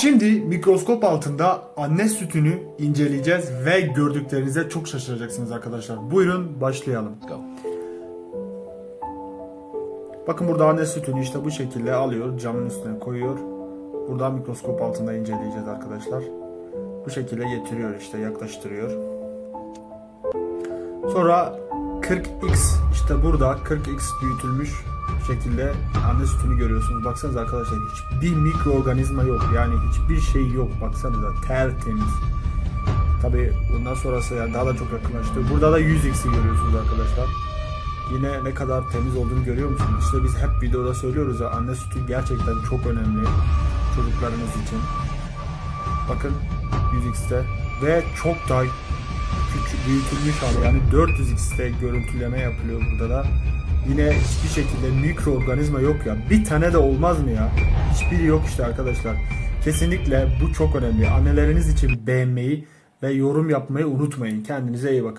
Şimdi mikroskop altında anne sütünü inceleyeceğiz ve gördüklerinize çok şaşıracaksınız arkadaşlar. Buyurun başlayalım. Go. Bakın burada anne sütünü işte bu şekilde alıyor, camın üstüne koyuyor. Buradan mikroskop altında inceleyeceğiz arkadaşlar. Bu şekilde getiriyor işte yaklaştırıyor. Sonra 40x işte burada 40x büyütülmüş şekilde anne sütünü görüyorsunuz. Baksanıza arkadaşlar hiçbir mikroorganizma yok. Yani hiçbir şey yok. Baksanıza tertemiz. Tabi bundan sonrası yani daha da çok yakınlaştı. Burada da 100x'i görüyorsunuz arkadaşlar. Yine ne kadar temiz olduğunu görüyor musunuz? İşte biz hep videoda söylüyoruz ya anne sütü gerçekten çok önemli çocuklarınız için. Bakın 100x'te ve çok daha küçük büyütülmüş hali yani 400x'te görüntüleme yapılıyor burada da. Yine hiçbir şekilde mikroorganizma yok ya. Bir tane de olmaz mı ya? Hiçbiri yok işte arkadaşlar. Kesinlikle bu çok önemli. Anneleriniz için beğenmeyi ve yorum yapmayı unutmayın. Kendinize iyi bakın.